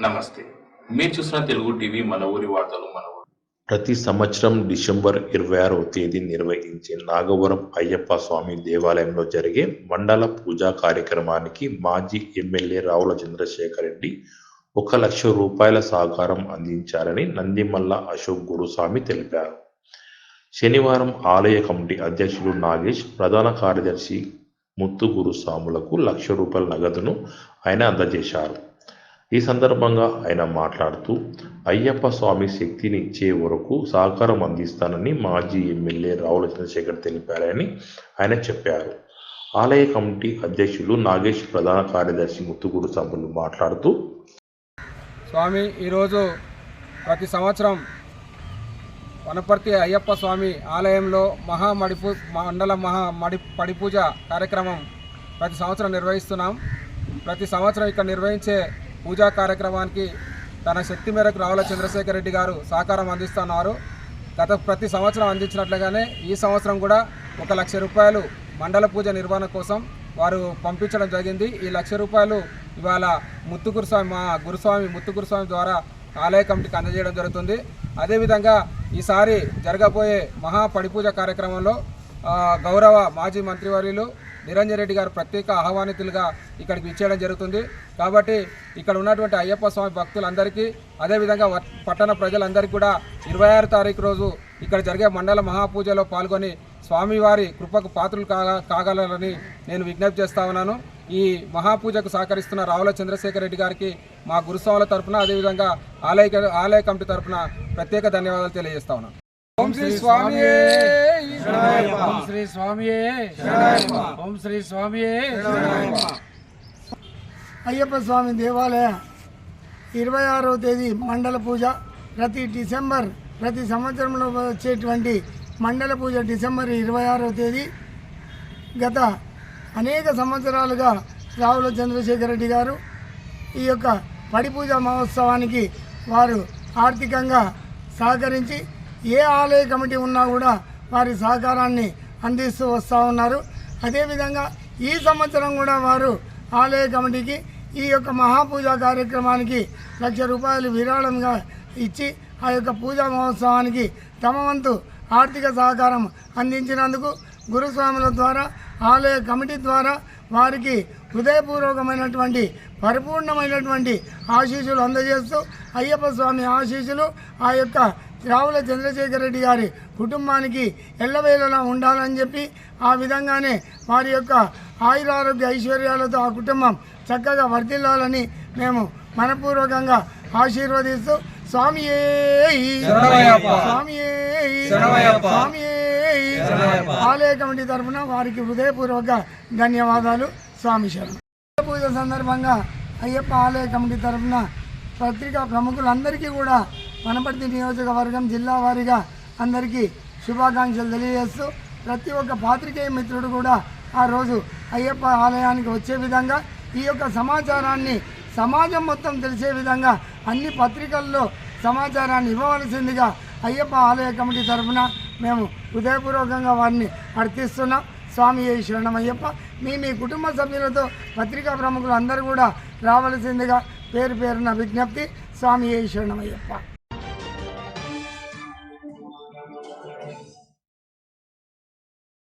నమస్తే. మీరు చూసిన తెలుగు టీవీ మన ఊరి వార్తలు మన ప్రతి సంవత్సరం డిసెంబర్ ఇరవై ఆరవ తేదీ నిర్వహించే నాగవరం అయ్యప్ప స్వామి దేవాలయంలో జరిగే మండల పూజా కార్యక్రమానికి మాజీ ఎమ్మెల్యే రావుల చంద్రశేఖర్ రెడ్డి ఒక లక్ష రూపాయల సహకారం అందించారని నందిమల్ల అశోక్ గురుస్వామి తెలిపారు. శనివారం ఆలయ కమిటీ అధ్యక్షుడు నాగేష్ ప్రధాన కార్యదర్శి ముత్తుగురు స్వాములకు లక్ష రూపాయల నగదును ఆయన అందజేశారు. ఈ సందర్భంగా ఆయన మాట్లాడుతూ అయ్యప్ప స్వామి శక్తిని ఇచ్చే వరకు సహకారం అందిస్తానని మాజీ ఎమ్మెల్యే రావుల చంద్రశేఖర్ తెలిపారని ఆయన చెప్పారు. ఆలయ కమిటీ అధ్యక్షులు నాగేష్ ప్రధాన కార్యదర్శి ముత్తుగూడు సభ్యులు మాట్లాడుతూ స్వామి ఈరోజు ప్రతి సంవత్సరం వనపర్తి అయ్యప్ప స్వామి ఆలయంలో మహా మడిపూ మండల మహా మడి పడిపూజ కార్యక్రమం ప్రతి సంవత్సరం నిర్వహిస్తున్నాం. ప్రతి సంవత్సరం ఇక్కడ నిర్వహించే పూజా కార్యక్రమానికి తన శక్తి మేరకు రావుల చంద్రశేఖర్ రెడ్డి గారు సహకారం అందిస్తున్నారు. గత ప్రతి సంవత్సరం అందించినట్లుగానే ఈ సంవత్సరం కూడా ఒక లక్ష రూపాయలు మండల పూజ నిర్వహణ కోసం వారు పంపించడం జరిగింది. ఈ లక్ష రూపాయలు ఇవాళ ముత్తుగురు స్వామి మా గురుస్వామి ముత్తుగురు స్వామి ద్వారా ఆలయ కమిటీకి అందజేయడం జరుగుతుంది. అదేవిధంగా ఈసారి జరగబోయే మహా పడిపూజ కార్యక్రమంలో గౌరవ మాజీ మంత్రివర్యులు నిరంజన్ రెడ్డి గారు ప్రత్యేక ఆహ్వానితులుగా ఇక్కడికి ఇచ్చేయడం జరుగుతుంది. కాబట్టి ఇక్కడ ఉన్నటువంటి అయ్యప్ప స్వామి భక్తులందరికీ అదేవిధంగా పట్టణ ప్రజలందరికీ కూడా ఇరవై ఆరు తారీఖు రోజు ఇక్కడ జరిగే మండల మహాపూజలో పాల్గొని స్వామివారి కృపకు పాత్రలు కాగా కాగలరని నేను విజ్ఞప్తి చేస్తా ఉన్నాను. ఈ మహాపూజకు సహకరిస్తున్న రావుల చంద్రశేఖర్ రెడ్డి గారికి మా గురుస్వాముల తరపున అదేవిధంగా ఆలయ ఆలయ కమిటీ తరపున ప్రత్యేక ధన్యవాదాలు తెలియజేస్తా ఉన్నాను. ఓం శ్రీ స్వామి ఓం శ్రీ స్వామియే ఓం శ్రీ స్వామియే అయ్యప్ప స్వామి దేవాలయ ఇరవై ఆరవ తేదీ మండల పూజ ప్రతి డిసెంబర్ ప్రతి సంవత్సరంలో వచ్చేటువంటి మండల పూజ డిసెంబర్ ఇరవై ఆరో తేదీ. గత అనేక సంవత్సరాలుగా రావుల చంద్రశేఖర రెడ్డి గారు ఈ యొక్క పడి పూజ మహోత్సవానికి వారు ఆర్థికంగా సహకరించి ఏ ఆలయ కమిటీ ఉన్నా కూడా వారి సహకారాన్ని అందిస్తూ వస్తూ ఉన్నారు. అదేవిధంగా ఈ సంవత్సరం కూడా వారు ఆలయ కమిటీకి ఈ యొక్క మహాపూజ కార్యక్రమానికి లక్ష రూపాయలు విరాళంగా ఇచ్చి ఆ యొక్క పూజా మహోత్సవానికి తమ వంతు ఆర్థిక సహకారం అందించినందుకు గురుస్వాముల ద్వారా ఆలయ కమిటీ ద్వారా వారికి హృదయపూర్వకమైనటువంటి పరిపూర్ణమైనటువంటి ఆశీస్సులు అందజేస్తూ అయ్యప్ప స్వామి ఆశీస్సులు ఆ యొక్క రావుల చంద్రశేఖర్ రెడ్డి గారి కుటుంబానికి ఎల్లవేళలా ఉండాలని చెప్పి ఆ విధంగానే వారి యొక్క ఆయురారోగ్య ఐశ్వర్యాలతో ఆ కుటుంబం చక్కగా వర్ధిల్లాలని మేము మనపూర్వకంగా ఆశీర్వదిస్తూ స్వామియే స్వామియే ఆలయ కమిటీ తరఫున వారికి హృదయపూర్వక ధన్యవాదాలు. స్వామి శరణం. పూజ సందర్భంగా అయ్యప్ప ఆలయ కమిటీ తరఫున పత్రికా ప్రముఖులందరికీ కూడా వనపర్తి నియోజకవర్గం జిల్లా వారీగా అందరికీ శుభాకాంక్షలు తెలియజేస్తూ ప్రతి ఒక్క పాత్రికేయ మిత్రుడు కూడా ఆ రోజు అయ్యప్ప ఆలయానికి వచ్చే విధంగా ఈ యొక్క సమాచారాన్ని సమాజం మొత్తం తెలిసే విధంగా అన్ని పత్రికల్లో సమాచారాన్ని ఇవ్వవలసిందిగా అయ్యప్ప ఆలయ కమిటీ తరఫున మేము హృదయపూర్వకంగా వారిని అర్థిస్తున్నాం స్వామి ఏ శరణమయ్యప్ప. మీ మీ కుటుంబ సభ్యులతో పత్రికా ప్రముఖులు అందరూ కూడా రావలసిందిగా పేరు పేరున విజ్ఞప్తి. స్వామి ఏ శరణమయ్యప్ప.